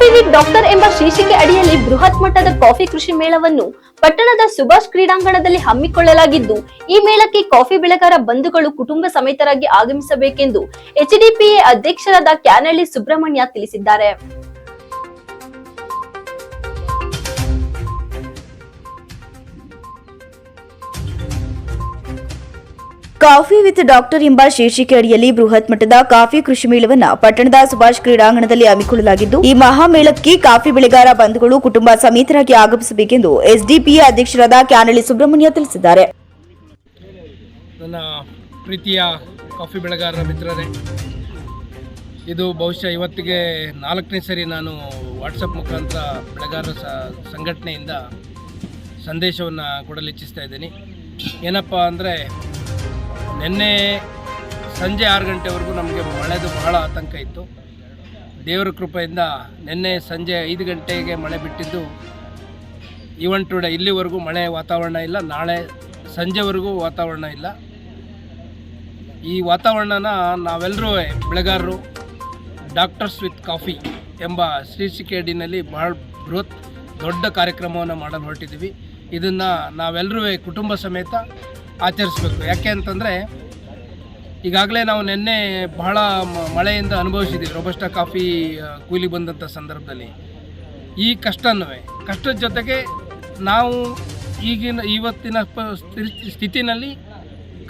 Coffee with doctor ಎಂಬ ಶೀರ್ಷಿಕೆ ಅಡಿಯಲ್ಲಿ ಬೃಹತ್ ಮಟ್ಟದ ಕಾಫಿ ಕೃಷಿ ಮೇಳವನ್ನು ಪಟ್ಟಣದ ಸುಭಾಷ್ ಕ್ರೀಡಾಂಗಣದಲ್ಲಿ ಹಮ್ಮಿಕೊಳ್ಳಲಾಗಿದ್ದು, ಈ ಮೇಳಕ್ಕೆ ಕಾಫಿ ಬೆಳೆಗಾರ ಬಂಧುಗಳು ಕುಟುಂಬ ಸಮೇತರಾಗಿ ಆಗಮಿಸಬೇಕೆಂದು ಎಚ್ಡಿಪಿಎ ಅಧ್ಯಕ್ಷರಾದ ಕ್ಯಾನಳ್ಳಿ ಸುಬ್ರಹ್ಮಣ್ಯ ತಿಳಿಸಿದ್ದಾರೆ. ಕಾಫಿ ವಿತ್ ಡಾಕ್ಟರ್ ಎಂಬ ಶೀರ್ಷಿಕೆ ಅಡಿಯಲ್ಲಿ ಬೃಹತ್ ಮಟ್ಟದ ಕಾಫಿ ಕೃಷಿ ಮೇಳವನ್ನು ಪಟ್ಟಣದ ಸುಭಾಷ್ ಕ್ರೀಡಾಂಗಣದಲ್ಲಿ ಹಮ್ಮಿಕೊಳ್ಳಲಾಗಿದ್ದು, ಈ ಮಹಾಮೇಳಕ್ಕೆ ಕಾಫಿ ಬೆಳೆಗಾರ ಬಂಧುಗಳು ಕುಟುಂಬ ಸಮೇತರಾಗಿ ಆಗಮಿಸಬೇಕೆಂದು ಎಸ್ಡಿಪಿ ಅಧ್ಯಕ್ಷರಾದ ಕ್ಯಾನಳಿ ಸುಬ್ರಹ್ಮಣ್ಯ ತಿಳಿಸಿದ್ದಾರೆ. ನನ್ನ ಪ್ರೀತಿಯ ಕಾಫಿ ಬೆಳೆಗಾರರ ಮಿತ್ರರೇ, ಇದು ಬಹುಶಃ ಇವತ್ತಿಗೆ ನಾಲ್ಕನೇ ಸರಿ ನಾನು ವಾಟ್ಸಪ್ ಮುಖಾಂತರ ಬೆಳೆಗಾರರ ಸಂಘಟನೆಯಿಂದ ಸಂದೇಶವನ್ನು ಕೊಡಲು ಇಚ್ಛಿಸ್ತಾ ಇದ್ದೀನಿ. ಏನಪ್ಪ ಅಂದರೆ ನಿನ್ನೆ ಸಂಜೆ ಆರು ಗಂಟೆವರೆಗೂ ನಮಗೆ ಮಳೆದು ಬಹಳ ಆತಂಕ ಇತ್ತು. ದೇವರ ಕೃಪೆಯಿಂದ ನಿನ್ನೆ ಸಂಜೆ ಐದು ಗಂಟೆಗೆ ಮಳೆ ಬಿಟ್ಟಿದ್ದು. ಈವನ್ ಟುಡೇ ಇಲ್ಲಿವರೆಗೂ ಮಳೆ ವಾತಾವರಣ ಇಲ್ಲ, ನಾಳೆ ಸಂಜೆವರೆಗೂ ವಾತಾವರಣ ಇಲ್ಲ. ಈ ವಾತಾವರಣನ ನಾವೆಲ್ಲರೂ ಬೆಳೆಗಾರರು, ಡಾಕ್ಟರ್ಸ್ ವಿತ್ ಕಾಫಿ ಎಂಬ ಶ್ರೀ ಸಿಕೆಡಿನಲ್ಲಿ ಬಹಳ ಬೃಹತ್ ದೊಡ್ಡ ಕಾರ್ಯಕ್ರಮವನ್ನು ಮಾಡಲು ಹೊರಟಿದ್ದೀವಿ. ಇದನ್ನು ನಾವೆಲ್ಲರೂ ಕುಟುಂಬ ಸಮೇತ ಆಚರಿಸಬೇಕು. ಯಾಕೆ ಅಂತಂದರೆ, ಈಗಾಗಲೇ ನಾವು ನಿನ್ನೆ ಬಹಳ ಮಳೆಯಿಂದ ಅನುಭವಿಸಿದ್ದೀವಿ, ರೋಬಸ್ಟಾ ಕಾಫಿ ಕೂಲಿ ಬಂದಂಥ ಸಂದರ್ಭದಲ್ಲಿ. ಈ ಕಷ್ಟನೂ ಕಷ್ಟದ ಜೊತೆಗೆ ನಾವು ಈಗಿನ, ಇವತ್ತಿನ ಸ್ಥಿತಿನಲ್ಲಿ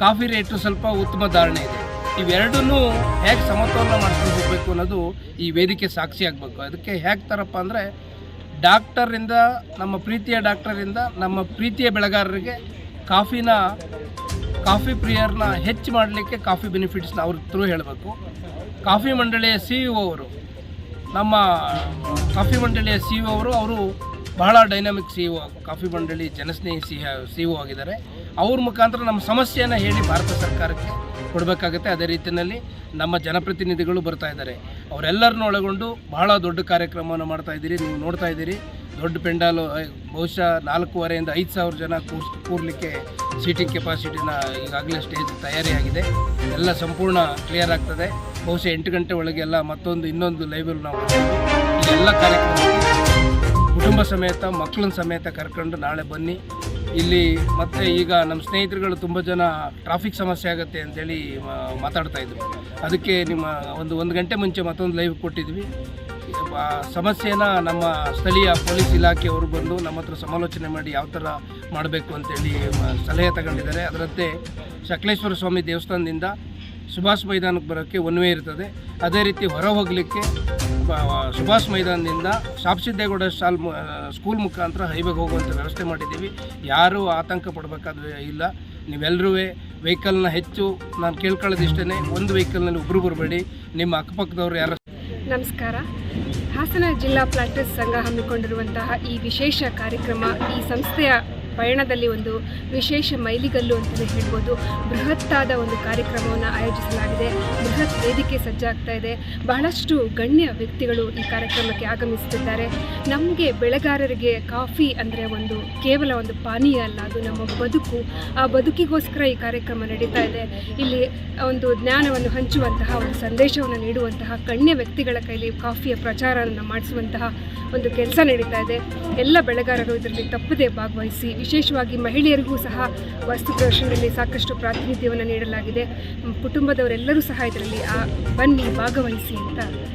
ಕಾಫಿ ರೇಟು ಸ್ವಲ್ಪ ಉತ್ತಮ ಧಾರಣೆ ಇದೆ. ಇವೆರಡನ್ನೂ ಹೇಗೆ ಸಮತೋಲನ ಮಾಡ್ಕೊಂಡು ಹೋಗಬೇಕು ಅನ್ನೋದು ಈ ವೇದಿಕೆ ಸಾಕ್ಷಿ ಆಗಬೇಕು. ಅದಕ್ಕೆ ಹೇಗೆ ತರಪ್ಪ ಅಂದರೆ, ಡಾಕ್ಟರಿಂದ, ನಮ್ಮ ಪ್ರೀತಿಯ ಡಾಕ್ಟರಿಂದ, ನಮ್ಮ ಪ್ರೀತಿಯ ಬೆಳೆಗಾರರಿಗೆ ಕಾಫಿನ, ಕಾಫಿ ಪ್ರಿಯರ್ನ ಹೆಚ್ಚು ಮಾಡಲಿಕ್ಕೆ ಕಾಫಿ ಬೆನಿಫಿಟ್ಸ್ನ ಅವ್ರ ಥ್ರೂ ಹೇಳಬೇಕು. ಕಾಫಿ ಮಂಡಳಿಯ ಸಿ ಇ ಅವರು, ನಮ್ಮ ಕಾಫಿ ಮಂಡಳಿಯ ಸಿ ಇ ಅವರು ಅವರು ಬಹಳ ಡೈನಾಮಿಕ್ ಸಿ ಇ ಕಾಫಿ ಮಂಡಳಿ ಜನಸ್ನೇಹಿ ಸಿ ಸಿ ಒ ಆಗಿದ್ದಾರೆ. ಅವ್ರ ಮುಖಾಂತರ ನಮ್ಮ ಸಮಸ್ಯೆಯನ್ನು ಹೇಳಿ ಭಾರತ ಸರ್ಕಾರಕ್ಕೆ ಕೊಡಬೇಕಾಗುತ್ತೆ. ಅದೇ ರೀತಿಯಲ್ಲಿ ನಮ್ಮ ಜನಪ್ರತಿನಿಧಿಗಳು ಬರ್ತಾ ಇದ್ದಾರೆ. ಅವರೆಲ್ಲರನ್ನೂ ಒಳಗೊಂಡು ಬಹಳ ದೊಡ್ಡ ಕಾರ್ಯಕ್ರಮವನ್ನು ಮಾಡ್ತಾ ಇದ್ದೀರಿ. ನೀವು ನೋಡ್ತಾ ಇದ್ದೀರಿ. ದೊಡ್ಡ ಪೆಂಡಾಲು ಬಹುಶಃ ನಾಲ್ಕೂವರೆಯಿಂದ ಐದು ಸಾವಿರ ಜನ ಕೂರ್ಸ್ ಕೂರಲಿಕ್ಕೆ ಸೀಟಿಂಗ್ ಕೆಪಾಸಿಟಿನ ಈಗಾಗಲೇ ಸ್ಟೇಜ್ ತಯಾರಿಯಾಗಿದೆ. ಎಲ್ಲ ಸಂಪೂರ್ಣ ಕ್ಲಿಯರ್ ಆಗ್ತದೆ. ಬಹುಶಃ ಎಂಟು ಗಂಟೆ ಒಳಗೆ ಎಲ್ಲ ಮತ್ತೊಂದು, ಇನ್ನೊಂದು ಲೈವಲ್ಲಿ ನಾವು ಎಲ್ಲ ಕಾರ್ಯಕ್ರಮಕ್ಕೆ ಕುಟುಂಬ ಸಮೇತ, ಮಕ್ಕಳನ್ನ ಸಮೇತ ಕರ್ಕೊಂಡು ನಾಳೆ ಬನ್ನಿ. ಇಲ್ಲಿ ಮತ್ತೆ ಈಗ ನಮ್ಮ ಸ್ನೇಹಿತರುಗಳು ತುಂಬ ಜನ ಟ್ರಾಫಿಕ್ ಸಮಸ್ಯೆ ಆಗುತ್ತೆ ಅಂತೇಳಿ ಮಾತಾಡ್ತಾಯಿದ್ರು ಅದಕ್ಕೆ ನಿಮ್ಮ ಒಂದು ಒಂದು ಗಂಟೆ ಮುಂಚೆ ಮತ್ತೊಂದು ಲೈವ್ ಕೊಟ್ಟಿದ್ವಿ. ಸಮಸ್ಯೆನ ನಮ್ಮ ಸ್ಥಳೀಯ ಪೊಲೀಸ್ ಇಲಾಖೆಯವರು ಬಂದು ನಮ್ಮ ಹತ್ರ ಸಮಾಲೋಚನೆ ಮಾಡಿ ಯಾವ ಥರ ಮಾಡಬೇಕು ಅಂತೇಳಿ ಸಲಹೆ ತಗೊಂಡಿದ್ದಾರೆ. ಅದರಂತೆ ಸಕಲೇಶ್ವರ ಸ್ವಾಮಿ ದೇವಸ್ಥಾನದಿಂದ ಸುಭಾಷ್ ಮೈದಾನಕ್ಕೆ ಬರೋಕ್ಕೆ ಒನ್ ವೇ ಇರ್ತದೆ. ಅದೇ ರೀತಿ ಹೊರ ಹೋಗಲಿಕ್ಕೆ ಸುಭಾಷ್ ಮೈದಾನದಿಂದ ಶಾಪ್ಸಿದ್ದೇಗೌಡ ಶಾಲ್ ಸ್ಕೂಲ್ ಮುಖಾಂತರ ಹೈವೇಗೆ ಹೋಗುವಂಥ ವ್ಯವಸ್ಥೆ ಮಾಡಿದ್ದೀವಿ. ಯಾರೂ ಆತಂಕ ಪಡಬೇಕಾದ ಇಲ್ಲ. ನೀವೆಲ್ಲರೂ ವೆಹಿಕಲ್ನ ಹೆಚ್ಚು, ನಾನು ಕೇಳ್ಕೊಳ್ಳೋದಿಷ್ಟೇ ಒಂದು ವೆಹಿಕಲ್ನಲ್ಲಿ ಒಬ್ಬರು ಬರಬೇಡಿ. ನಿಮ್ಮ ಅಕ್ಕಪಕ್ಕದವ್ರು ಯಾರು ನಮಸ್ಕಾರ. ಹಾಸನ ಜಿಲ್ಲಾ ಪ್ಲಾಂಟರ್ಸ್ ಸಂಘ ಹಮ್ಮಿಕೊಂಡಿರುವಂತಹ ಈ ವಿಶೇಷ ಕಾರ್ಯಕ್ರಮ ಈ ಸಂಸ್ಥೆಯ ಪಯಣದಲ್ಲಿ ಒಂದು ವಿಶೇಷ ಮೈಲಿಗಲ್ಲು ಅಂತಲೇ ಹೇಳ್ಬೋದು. ಬೃಹತ್ತಾದ ಒಂದು ಕಾರ್ಯಕ್ರಮವನ್ನು ಆಯೋಜಿಸಲಾಗಿದೆ. ಬೃಹತ್ ವೇದಿಕೆ ಸಜ್ಜಾಗ್ತಾ ಇದೆ. ಬಹಳಷ್ಟು ಗಣ್ಯ ವ್ಯಕ್ತಿಗಳು ಈ ಕಾರ್ಯಕ್ರಮಕ್ಕೆ ಆಗಮಿಸುತ್ತಿದ್ದಾರೆ. ನಮಗೆ ಬೆಳೆಗಾರರಿಗೆ ಕಾಫಿ ಅಂದರೆ ಒಂದು ಕೇವಲ ಒಂದು ಪಾನೀಯ ಅಲ್ಲ, ಅದು ನಮ್ಮ ಬದುಕು. ಆ ಬದುಕಿಗೋಸ್ಕರ ಈ ಕಾರ್ಯಕ್ರಮ ನಡೀತಾ ಇದೆ. ಇಲ್ಲಿ ಒಂದು ಜ್ಞಾನವನ್ನು ಹಂಚುವಂತಹ, ಒಂದು ಸಂದೇಶವನ್ನು ನೀಡುವಂತಹ ಗಣ್ಯ ವ್ಯಕ್ತಿಗಳ ಕೈಲಿ ಕಾಫಿಯ ಪ್ರಚಾರವನ್ನು ಮಾಡಿಸುವಂತಹ ಒಂದು ಕೆಲಸ ನಡೀತಾ ಇದೆ. ಎಲ್ಲ ಬೆಳೆಗಾರರು ಇದರಲ್ಲಿ ತಪ್ಪದೇ ಭಾಗವಹಿಸಿ ವಿಶೇಷವಾಗಿ ಮಹಿಳೆಯರಿಗೂ ಸಹ ವಸ್ತು ಪ್ರದರ್ಶನದಲ್ಲಿ ಸಾಕಷ್ಟು ಪ್ರಾತಿನಿಧ್ಯವನ್ನು ನೀಡಲಾಗಿದೆ. ಕುಟುಂಬದವರೆಲ್ಲರೂ ಸಹ ಇದರಲ್ಲಿ, ಆ, ಬನ್ನಿ ಭಾಗವಹಿಸಿ ಅಂತ